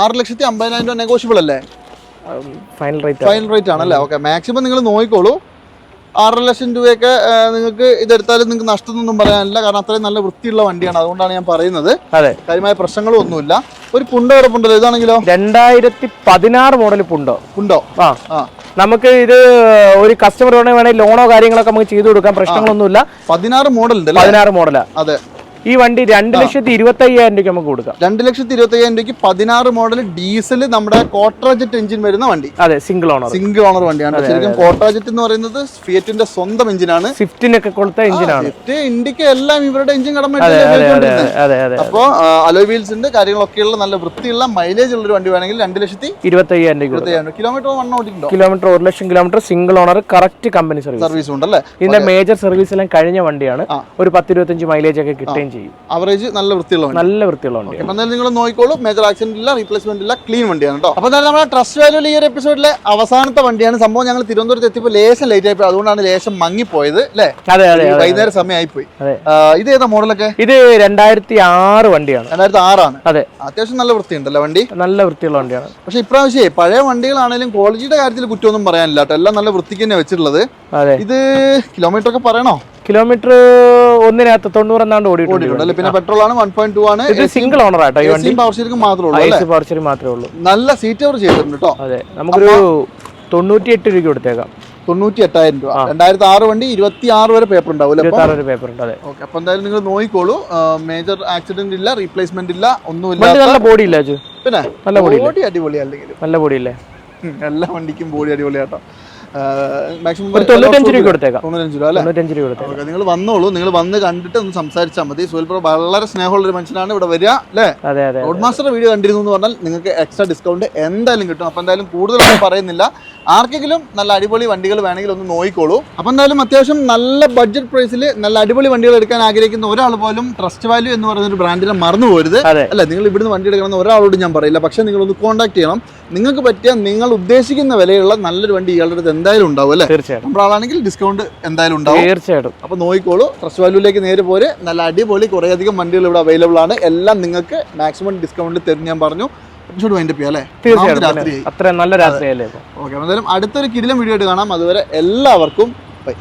ആറ് ലക്ഷത്തി അമ്പതിനായിരം രൂപ നെഗോഷ്യബിൾ അല്ലേ? ഫൈനൽ റേറ്റ് ഫൈനൽ റേറ്റ് ആണല്ലേ? ഓക്കെ മാക്സിമം നിങ്ങൾ നോക്കിക്കോളൂ. ആറര ലക്ഷം രൂപയൊക്കെ നിങ്ങൾക്ക് ഇതെടുത്താലും നിങ്ങൾക്ക് നഷ്ടമൊന്നും പറയാനില്ല. കാരണം അത്രയും നല്ല വൃത്തിയുള്ള വണ്ടിയാണ്. അതുകൊണ്ടാണ് ഞാൻ പറയുന്നത്. അതെ. കാര്യമായ പ്രശ്നങ്ങളും ഒന്നുമില്ല. ഒരു പുണ്ട കിടപ്പുണ്ടല്ലോ ഇതാണെങ്കിലോ? രണ്ടായിരത്തി പതിനാറ് മോഡൽ പുണ്ടോ? പുണ്ടോ? ആ. ആ. നമുക്ക് ഇത് ഒരു കസ്റ്റമർ വേണമെങ്കിൽ ലോണോ കാര്യങ്ങളൊക്കെ നമുക്ക് ചെയ്തു കൊടുക്കാം. പ്രശ്നങ്ങളൊന്നുമില്ല. പതിനാറ് മോഡൽ പതിനാറ് മോഡലാ അതെ. ഈ വണ്ടി രണ്ട് ലക്ഷത്തി ഇരുപത്തി അയ്യായിരം രൂപയ്ക്ക് നമുക്ക് കൊടുക്കാം. രണ്ട് ലക്ഷത്തി ഇരുപത്തി അയ്യായിരം രൂപയ്ക്ക് പതിനാറ് മോഡൽ ഡീസൽ നമ്മുടെ കോട്രാജറ്റ് എഞ്ചിൻ വരുന്ന വണ്ടി. അതെ സിംഗിൾ ഓണർ സിംഗിൾ ഓണർ വണ്ടിയാണ്. ശരിക്കും കോട്രാജറ്റ് എന്ന് പറയുന്നത് ഫിയറ്റിന്റെ സ്വന്തം എഞ്ചിനാണ് സ്വിഫ്റ്റിനൊക്കെ കൊടുത്ത എഞ്ചിനാണ് സ്വിഫ്റ്റ് ഇന്ത്യയ്ക്ക് എല്ലാം ഇവരുടെ എഞ്ചിൻ കടമ അപ്പോൾ അലോയ് വീൽസിന്റെ കാര്യങ്ങളൊക്കെയുള്ള നല്ല വൃത്തിയുള്ള മൈലേജ് ഉള്ള ഒരു വണ്ടി വേണമെങ്കിൽ രണ്ട് ലക്ഷത്തി ഇരുപത്തി അയ്യായിരം രൂപ. കിലോമീറ്റർ വൺ ഓടിയിട്ടുണ്ടോ? കിലോമീറ്റർ ഒരു ലക്ഷം kilometre single owner correct company service service ഉണ്ടല്ലേ? ഇതിന്റെ മേജർ സർവീസ് എല്ലാം കഴിഞ്ഞ വണ്ടിയാണ്. ഒരു പത്ത് ഇരുപത്തഞ്ച് മൈലേജ് ഒക്കെ കിട്ടുകയും ചെയ്യും. അവറേജ് നല്ല വൃത്തിയുള്ള നല്ല വൃത്തിയുള്ള വണ്ടി. എന്നാലും നിങ്ങൾ നോക്കിക്കോളൂ. മേജർ ആക്സിഡന്റ് ഇല്ല റീപ്ലേസ്മെന്റ് ഇല്ല ക്ലീൻ വണ്ടിയാണ് കേട്ടോ അപ്പൊ എന്തായാലും നമ്മുടെ ട്രസ്റ്റ് വാല്യൂൽ ഈ ഒരു എപ്പിസോഡിലെ അവസാനത്തെ വണ്ടിയാണ്. സംഭവം ഞങ്ങൾ തിരുവനന്തപുരത്ത് എത്തിയപ്പോൾ ലേശം ലേറ്റ് ആയിപ്പോയി അതുകൊണ്ടാണ് ലേശം മങ്ങിപ്പോയത് അല്ലേ അതെ അതെ വൈകുന്നേരം സമയമായിപ്പോയി അതെ. ആ, ഇത് ഏതാ മോഡലൊക്കെ ഇത് രണ്ടായിരത്തി ആറ് വണ്ടിയാണ്. രണ്ടായിരത്തി ആറാണ് അതെ. അത്യാവശ്യം നല്ല വൃത്തിയുണ്ടല്ലോ വണ്ടി? നല്ല വൃത്തിയുള്ള വണ്ടിയാണ്. പക്ഷെ ഇപ്രാവശ്യം പഴയ വണ്ടികളാണെങ്കിലും ക്വാളിറ്റിയുടെ കാര്യത്തിൽ കുറ്റമൊന്നും പറയാനില്ല കേട്ടോ എല്ലാം നല്ല വൃത്തിക്ക് തന്നെ വെച്ചിട്ടുള്ളത്. ഇത് കിലോമീറ്റർ ഒക്കെ പറയണോ? കിലോമീറ്റർ ഒന്നിനകത്ത് തൊണ്ണൂറ് എന്നാണ്ട് ഓടിയിട്ടുണ്ട് പിന്നെ പെട്രോൾ ആണ് വൺ പോയിന്റ് ടു ആണ്. ഇത് സിംഗിൾ ഓണർ ആട്ടോ ഈ വണ്ടി. പവർ സ്റ്റിയറിംഗ് മാത്രമേ ഉള്ളൂ ഐ അല്ലേ? സി പവർച്ചറി മാത്രമേ ഉള്ളൂ. നല്ല സീറ്റ് കവർ ചെയ്തിട്ടുണ്ട് കേട്ടോ. അതെ നമുക്കൊരു തൊണ്ണൂറ്റി എട്ട് രൂപ കൊടുത്തേക്കാം. തൊണ്ണൂറ്റി എട്ടായിരം രൂപ. രണ്ടായിരത്തി ആറ് വണ്ടി ഇരുപത്തി ആറ് വരെ പേപ്പർ ഉണ്ടാവും അല്ലേ ഇരുപത്തി പേപ്പർ ഉണ്ട് ഓക്കെ അപ്പൊ എന്തായാലും നിങ്ങൾ നോക്കിക്കോളൂ. മേജർ ആക്സിഡന്റ് ഇല്ല റീപ്ലേസ്മെന്റ് ഇല്ല ഒന്നുമില്ല നല്ല ബോഡി ഇല്ല പിന്നെ നല്ല ബോഡി അടിപൊളി അല്ലെങ്കിൽ നല്ല ബോഡി ഇല്ലേ? എല്ലാ വണ്ടിക്കും ബോഡി അടിപൊളിയാട്ടോ. മാക്സിമം ഒരു തൊണ്ണൂറ്റഞ്ച് രൂപ കൊടുത്തേക്കാം. തൊണ്ണൂറ്റഞ്ച് രൂപ അല്ലേ? തൊണ്ണൂറ്റഞ്ച് രൂപ കൊടുത്തേക്കാം. നിങ്ങൾ വന്നോളൂ. നിങ്ങൾ വന്ന് കണ്ടിട്ട് ഒന്ന് സംസാരിച്ചാൽ മതി. സുഹേൽ പ്രോ വളരെ സ്നേഹമുള്ള ഒരു മനുഷ്യനാണ് ഇവിടെ വരിക അല്ലേ? അതെ അതെ റോഡ് മാസ്റ്റർ വീഡിയോ കണ്ടിരുന്നു എന്ന് പറഞ്ഞാൽ നിങ്ങൾക്ക് എക്സ്ട്രാ ഡിസ്കൗണ്ട് എന്തായാലും കിട്ടും. അപ്പോൾ എന്തായാലും കൂടുതലൊന്നും പറയുന്നില്ല. ആർക്കെങ്കിലും നല്ല അടിപൊളി വണ്ടികൾ വേണമെങ്കിൽ ഒന്ന് നോക്കിക്കോളൂ. അപ്പോൾ എന്തായാലും അത്യാവശ്യം നല്ല ബഡ്ജറ്റ് പ്രൈസിൽ നല്ല അടിപൊളി വണ്ടികൾ എടുക്കാൻ ആഗ്രഹിക്കുന്ന ഒരാൾ പോലും ട്രസ്റ്റ് വാല്യൂ എന്ന് പറയുന്ന ഒരു ബ്രാൻഡിനെ മറന്നു പോരുത്. അല്ല നിങ്ങൾ ഇവിടുന്ന് വണ്ടി എടുക്കണമെന്ന് ഒരാളോട് ഞാൻ പറയില്ല. പക്ഷേ നിങ്ങളൊന്ന് കോൺടാക്ട് ചെയ്യണം. നിങ്ങൾക്ക് പറ്റിയ നിങ്ങൾ ഉദ്ദേശിക്കുന്ന വിലയുള്ള നല്ലൊരു വണ്ടി ഇയാളുടെ അടുത്ത് എന്തായാലും ഉണ്ടാവും അല്ലേ? തീർച്ചയായിട്ടും. നമ്മുടെ ആളാണെങ്കിൽ ഡിസ്കൗണ്ട് എന്തായാലും ഉണ്ടാവും. തീർച്ചയായിട്ടും. അപ്പോൾ നോക്കിക്കോളൂ. ട്രസ്റ്റ് വാല്യൂലേക്ക് നേരെ പോരെ. നല്ല അടിപൊളി കുറേയധികം വണ്ടികൾ ഇവിടെ അവൈലബിൾ ആണ്. എല്ലാം നിങ്ങൾക്ക് മാക്സിമം ഡിസ്കൗണ്ടിൽ തരും ഞാൻ പറഞ്ഞു. എപ്പിസോഡ് വൈൻഡ് ചെയ്യാം അല്ലേ? തീർച്ചയായിട്ടും അത്ര നല്ല രാത്രിയല്ലേ ഓക്കെ എന്തായാലും അടുത്തൊരു കിടിലം വീഡിയോ ആയിട്ട് കാണാം. അതുവരെ എല്ലാവർക്കും ബൈ